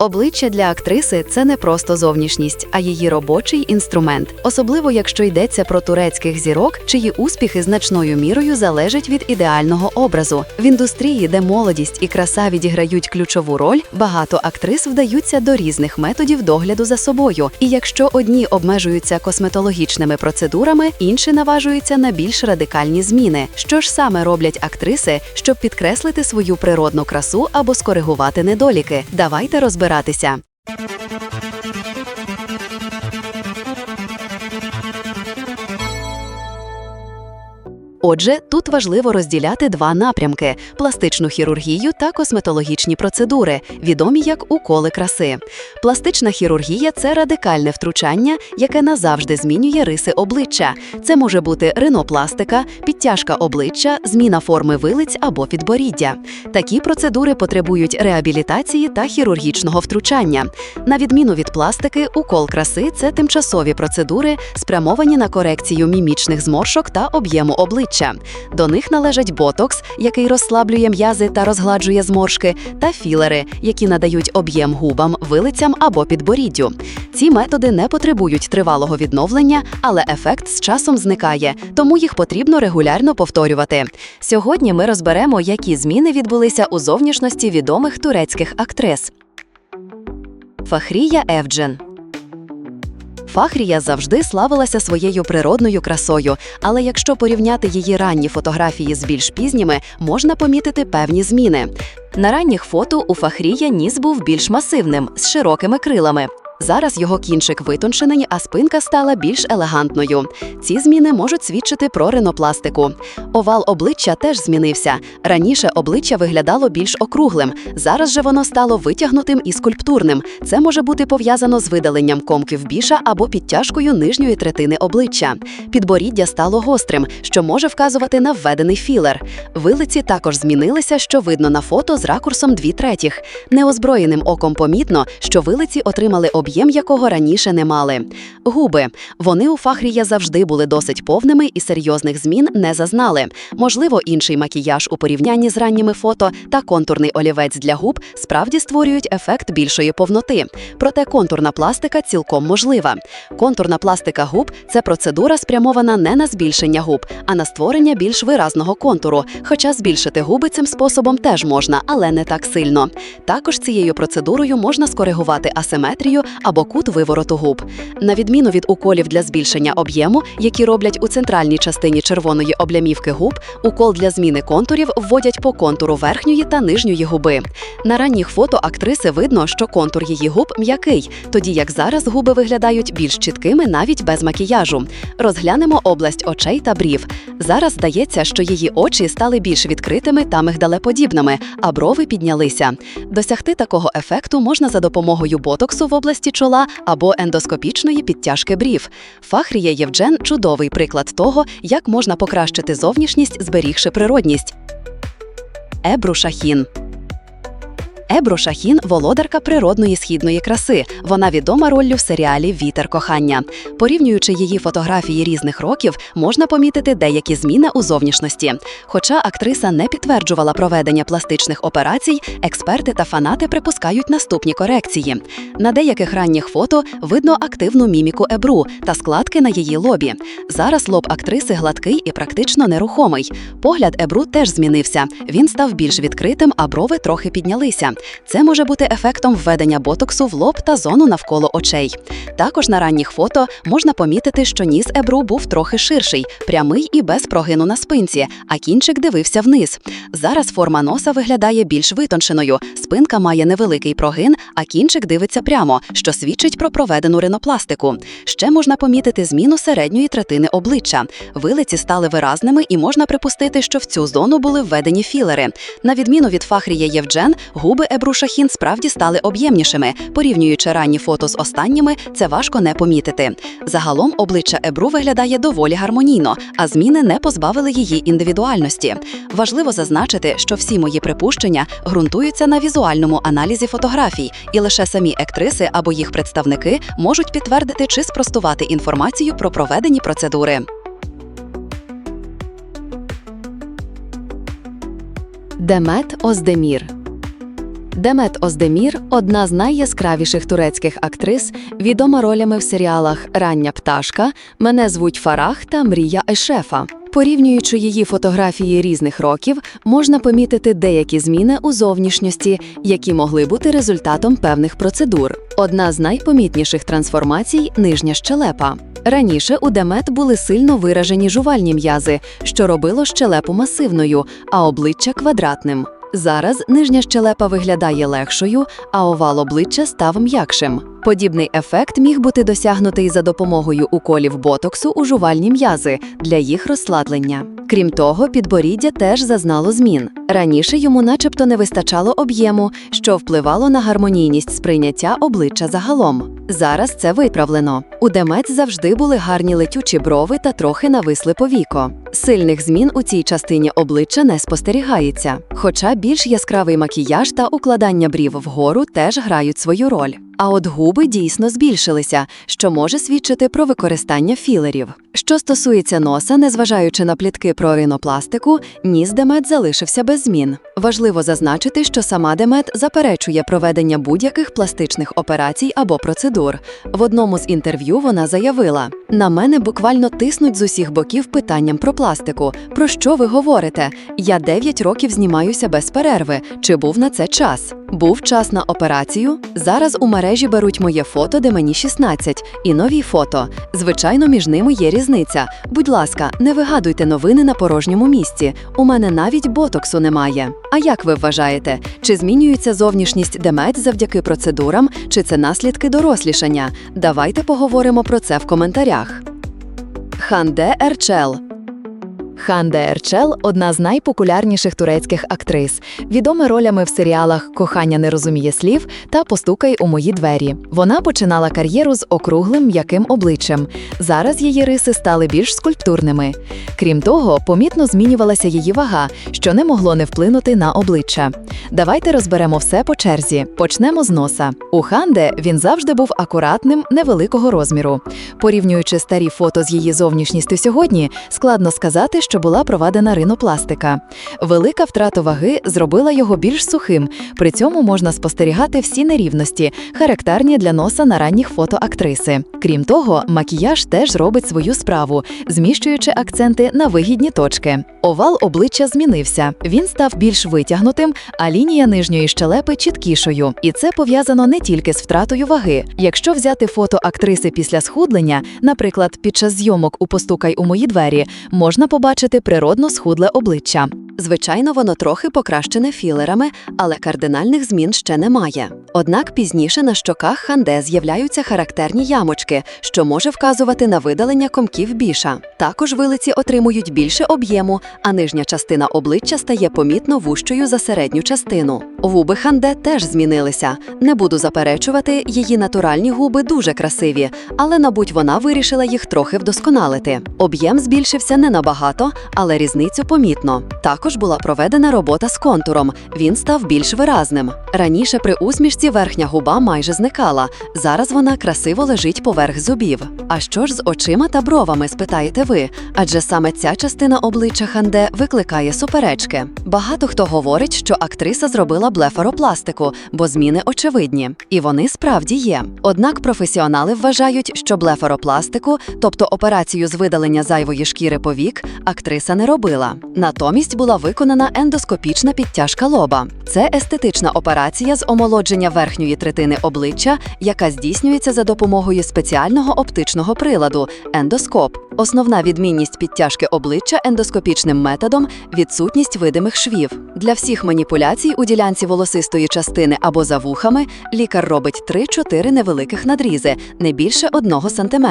Обличчя для актриси це не просто зовнішність, а її робочий інструмент, особливо якщо йдеться про турецьких зірок, чиї успіхи значною мірою залежать від ідеального образу. В індустрії, де молодість і краса відіграють ключову роль, багато актрис вдаються до різних методів догляду за собою. І якщо одні обмежуються косметологічними процедурами, інші наважуються на більш радикальні зміни. Що ж саме роблять актриси, щоб підкреслити свою природну красу або скоригувати недоліки? Давайте розбиратися. Отже, тут важливо розділяти два напрямки: пластичну хірургію та косметологічні процедури, відомі як уколи краси. Пластична хірургія це радикальне втручання, яке назавжди змінює риси обличчя. Це може бути ринопластика, підтяжка обличчя, зміна форми вилиць або підборіддя. Такі процедури потребують реабілітації та хірургічного втручання. На відміну від пластики, укол краси це тимчасові процедури, спрямовані на корекцію мімічних зморшок та об'єму обличчя. До них належать ботокс, який розслаблює м'язи та розгладжує зморшки, та філери, які надають об'єм губам, вилицям або підборіддю. Ці методи не потребують тривалого відновлення, але ефект з часом зникає, тому їх потрібно регулярно повторювати. Сьогодні ми розберемо, які зміни відбулися у зовнішності відомих турецьких актрис. Фахрія Евджен Фахрія завжди славилася своєю природною красою, але якщо порівняти її ранні фотографії з більш пізніми, можна помітити певні зміни. на ранніх фото у Фахрія ніс був більш масивним, з широкими крилами. Зараз його кінчик витончений, а спинка стала більш елегантною. Ці зміни можуть свідчити про ринопластику. Овал обличчя теж змінився. Раніше обличчя виглядало більш округлим. Зараз же воно стало витягнутим і скульптурним. Це може бути пов'язано з видаленням комків біша або підтяжкою нижньої третини обличчя. Підборіддя стало гострим, що може вказувати на введений філер. Вилиці також змінилися, що видно на фото з ракурсом 2 третіх. Неозброєним оком помітно, що вилиці отримали об'єм, якого раніше не мали. Губи. Вони у Фахрія завжди були досить повними і серйозних змін не зазнали. Можливо, інший макіяж у порівнянні з ранніми фото та контурний олівець для губ справді створюють ефект більшої повноти. Проте контурна пластика цілком можлива. Контурна пластика губ це процедура спрямована не на збільшення губ, а на створення більш виразного контуру. Хоча збільшити губи цим способом теж можна, але не так сильно. Також цією процедурою можна скоригувати асиметрію або кут вивороту губ. На відміну від уколів для збільшення об'єму, які роблять у центральній частині червоної облямівки губ, укол для зміни контурів вводять по контуру верхньої та нижньої губи. На ранніх фото актриси видно, що контур її губ м'який, тоді як зараз губи виглядають більш чіткими навіть без макіяжу. Розглянемо область очей та брів. Зараз здається, що її очі стали більш відкритими та мигдалеподібними, а брови піднялися. Досягти такого ефекту можна за допомогою ботоксу в області чола або ендоскопічної підтяжки брів. Фахрія Євджен чудовий приклад того, як можна покращити зовнішність, зберігши природність. Ебру Шахін Ебру Шахін володарка природної східної краси. Вона відома роллю в серіалі Вітер кохання. Порівнюючи її фотографії різних років, можна помітити деякі зміни у зовнішності. Хоча актриса не підтверджувала проведення пластичних операцій, експерти та фанати припускають наступні корекції. На деяких ранніх фото видно активну міміку Ебру та складки на її лобі. Зараз лоб актриси гладкий і практично нерухомий. Погляд Ебру теж змінився. Він став більш відкритим, а брови трохи піднялися. Це може бути ефектом введення ботоксу в лоб та зону навколо очей. Також на ранніх фото можна помітити, що ніс Ебру був трохи ширший, прямий і без прогину на спинці, а кінчик дивився вниз. Зараз форма носа виглядає більш витонченою. Спинка має невеликий прогин, а кінчик дивиться прямо, що свідчить про проведену ринопластику. Ще можна помітити зміну середньої третини обличчя. Вилиці стали виразними, і можна припустити, що в цю зону були введені філери. На відміну від Фахрія Євджен, губи Ебру Шахін справді стали об'ємнішими. Порівнюючи ранні фото з останніми, це важко не помітити. Загалом обличчя Ебру виглядає доволі гармонійно, а зміни не позбавили її індивідуальності. Важливо зазначити, що всі мої припущення ґрунтуються на візуальному аналізі фотографій, і лише самі актриси або їх представники можуть підтвердити чи спростувати інформацію про проведені процедури. Демет Оздемір Демет Оздемір одна з найяскравіших турецьких актрис, відома ролями в серіалах Рання пташка, Мене звуть Фарах та Мрія Ешефа. Порівнюючи її фотографії різних років, можна помітити деякі зміни у зовнішності, які могли бути результатом певних процедур. Одна з найпомітніших трансформацій нижня щелепа. Раніше у Демет були сильно виражені жувальні м'язи, що робило щелепу масивною, а обличчя квадратним. Зараз нижня щелепа виглядає легшою, а овал обличчя став м'якшим. Подібний ефект міг бути досягнутий за допомогою уколів ботоксу у жувальні м'язи для їх розсладлення. Крім того, підборіддя теж зазнало змін. Раніше йому начебто не вистачало об'єму, що впливало на гармонійність сприйняття обличчя загалом. Зараз це виправлено. У Демець завжди були гарні летючі брови та трохи нависли повіко. Сильних змін у цій частині обличчя не спостерігається, хоча більш яскравий макіяж та укладання брів вгору теж грають свою роль. А от губи дійсно збільшилися, що може свідчити про використання філерів. Що стосується носа, незважаючи на плітки про ринопластику, ніс Демет залишився без змін. Важливо зазначити, що сама Демет заперечує проведення будь-яких пластичних операцій або процедур. В одному з інтерв'ю вона заявила: на мене буквально тиснуть з усіх боків питанням про пластику. Про що ви говорите? Я 9 років знімаюся без перерви. Чи був на це час? Був час на операцію. Зараз у мережі беруть моє фото, де мені 16, і нові фото. Звичайно, між ними є різниця. Будь ласка, не вигадуйте новини на порожньому місці. У мене навіть ботоксу немає. А як ви вважаєте, чи змінюється зовнішність Демет завдяки процедурам, чи це наслідки дорослішання? Давайте поговоримо про це в коментарях. Ханде Ерчел Ханде Ерчел одна з найпопулярніших турецьких актрис, відома ролями в серіалах Кохання не розуміє слів та Постукай у мої двері. Вона починала кар'єру з округлим м'яким обличчям. Зараз її риси стали більш скульптурними. Крім того, помітно змінювалася її вага, що не могло не вплинути на обличчя. Давайте розберемо все по черзі. Почнемо з носа. У Ханде він завжди був акуратним, невеликого розміру. Порівнюючи старі фото з її зовнішністю сьогодні, складно сказати, що була проведена ринопластика. Велика втрата ваги зробила його більш сухим. При цьому можна спостерігати всі нерівності, характерні для носа на ранніх фото актриси. Крім того, макіяж теж робить свою справу, зміщуючи акценти на вигідні точки. Овал обличчя змінився. Він став більш витягнутим, а лінія нижньої щелепи чіткішою. І це пов'язано не тільки з втратою ваги. Якщо взяти фото актриси після схудлення, наприклад, під час зйомок у Постукай у мої двері, можна побачити природно схудле обличчя. Звичайно, воно трохи покращене філерами, але кардинальних змін ще немає. Однак пізніше на щоках ханде з'являються характерні ямочки, що може вказувати на видалення комків біша. Також вилиці отримують більше об'єму, а нижня частина обличчя стає помітно вущою за середню частину. Губи ханде теж змінилися. Не буду заперечувати, її натуральні губи дуже красиві, але, мабуть, вона вирішила їх трохи вдосконалити. Об'єм збільшився не набагато, але різницю помітно. Також була проведена робота з контуром. Він став більш виразним. Раніше при усмішці верхня губа майже зникала. Зараз вона красиво лежить поверх зубів. А що ж з очима та бровами, спитаєте ви? Адже саме ця частина обличчя Ханде викликає суперечки. Багато хто говорить, що актриса зробила блефаропластику, бо зміни очевидні. І вони справді є. Однак професіонали вважають, що блефаропластику, тобто операцію з видалення зайвої шкіри повік, актриса не робила. Натомість була виконана ендоскопічна підтяжка лоба. Це естетична операція з омолодження верхньої третини обличчя, яка здійснюється за допомогою спеціального оптичного приладу ендоскоп. Основна відмінність підтяжки обличчя ендоскопічним методом відсутність видимих швів. Для всіх маніпуляцій у ділянці волосистої частини або за вухами лікар робить 3-4 невеликих надрізи, не більше 1 см.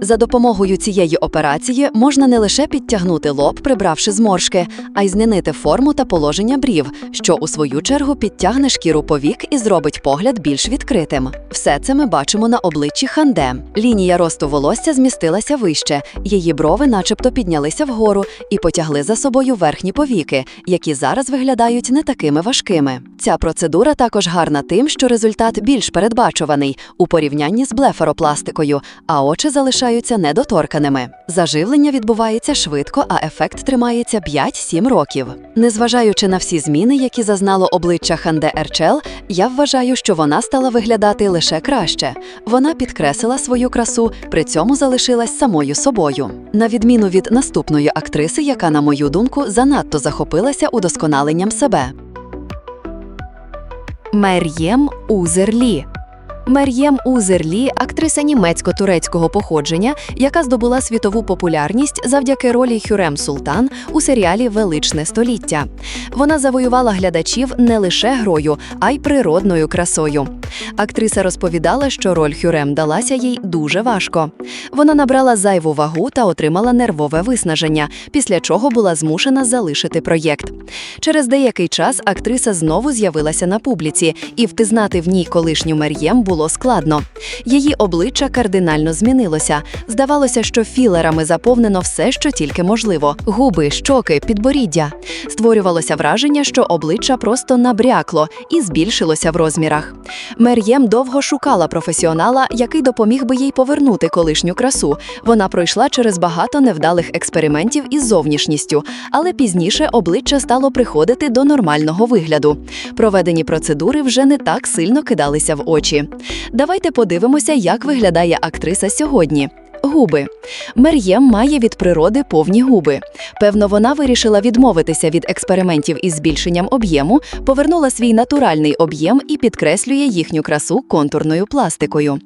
За допомогою цієї операції можна не лише підтягнути лоб, прибравши зморшки, а й змінити форму та положення брів, що у свою чергу підтягне шкіру повік і зробить погляд більш відкритим. Все це ми бачимо на обличчі Ханде. Лінія росту волосся змістилася вище, Її брови начебто піднялися вгору і потягли за собою верхні повіки, які зараз виглядають не такими важкими. Ця процедура також гарна тим, що результат більш передбачуваний у порівнянні з блефаропластикою, а очі залишаються недоторканими. Заживлення відбувається швидко, а ефект тримається 5-7 років. Незважаючи на всі зміни, які зазнало обличчя Ханде Ерчел, я вважаю, що вона стала виглядати лише краще. Вона підкреслила свою красу, при цьому залишилась самою собою. На відміну від наступної актриси, яка, на мою думку, занадто захопилася удосконаленням себе. Мер'єм Узерлі. Мер'єм Узерлі – актриса німецько-турецького походження, яка здобула світову популярність завдяки ролі Хюрем Султан у серіалі Величне століття. Вона завоювала глядачів не лише грою, а й природною красою. Актриса розповідала, що роль Хюрем далася їй дуже важко. Вона набрала зайву вагу та отримала нервове виснаження, після чого була змушена залишити проєкт. Через деякий час актриса знову з'явилася на публіці, і впізнати в ній колишню Мер'єм було складно. Її обличчя кардинально змінилося. Здавалося, що філерами заповнено все, що тільки можливо: губи, щоки, підборіддя. Створювалося враження, що обличчя просто набрякло і збільшилося в розмірах. Мер'єм довго шукала професіонала, який допоміг би їй повернути колишню красу. Вона пройшла через багато невдалих експериментів із зовнішністю, але пізніше обличчя стало приходити до нормального вигляду. Проведені процедури вже не так сильно кидалися в очі. Давайте подивимося, як виглядає актриса сьогодні. Губи. Мер'єм має від природи повні губи. Певно, вона вирішила відмовитися від експериментів із збільшенням об'єму, повернула свій натуральний об'єм і підкреслює їхню красу контурною пластикою.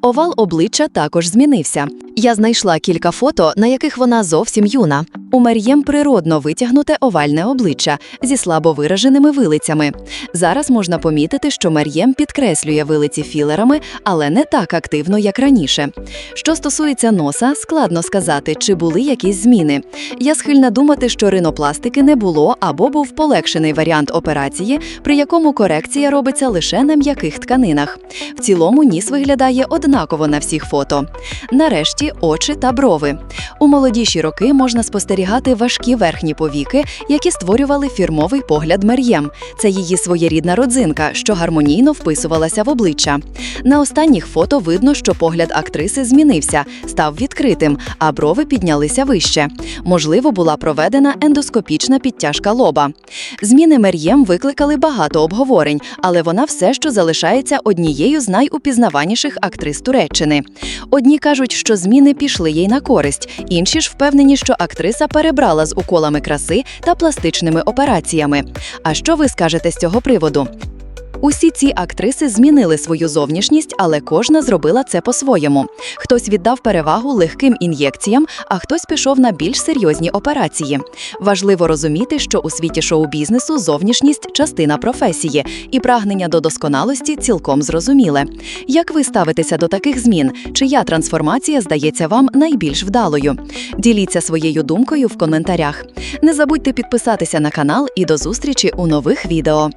Овал обличчя також змінився. Я знайшла кілька фото, на яких вона зовсім юна. У Мер'єм природно витягнуте овальне обличчя зі слабо вираженими вилицями. Зараз можна помітити, що Мер'єм підкреслює вилиці філерами, але не так активно, як раніше. Що стосується носа, складно сказати, чи були якісь зміни. Я схильна думати, що ринопластики не було або був полегшений варіант операції, при якому корекція робиться лише на м'яких тканинах. В цілому ніс виглядає однаково на всіх фото. Нарешті очі та брови. У молодіші роки можна спостерігати важкі верхні повіки, які створювали фірмовий погляд Мер'єм. Це її своєрідна родзинка, що гармонійно вписувалася в обличчя. На останніх фото видно, що погляд актриси змінився, став відкритим, а брови піднялися вище. Можливо, була проведена ендоскопічна підтяжка лоба. Зміни Мер'єм викликали багато обговорень, але вона все ще залишається однією з найупізнаваніших актрис Туреччини. Одні кажуть, що зміни пішли їй на користь, інші ж впевнені, що актриса перебрала з уколами краси та пластичними операціями. А що ви скажете з цього приводу? Усі ці актриси змінили свою зовнішність, але кожна зробила це по-своєму. Хтось віддав перевагу легким ін'єкціям, а хтось пішов на більш серйозні операції. Важливо розуміти, що у світі шоу-бізнесу зовнішність частина професії, і прагнення до досконалості цілком зрозуміле. Як ви ставитеся до таких змін? Чия трансформація здається вам найбільш вдалою? Діліться своєю думкою в коментарях. Не забудьте підписатися на канал і до зустрічі у нових відео.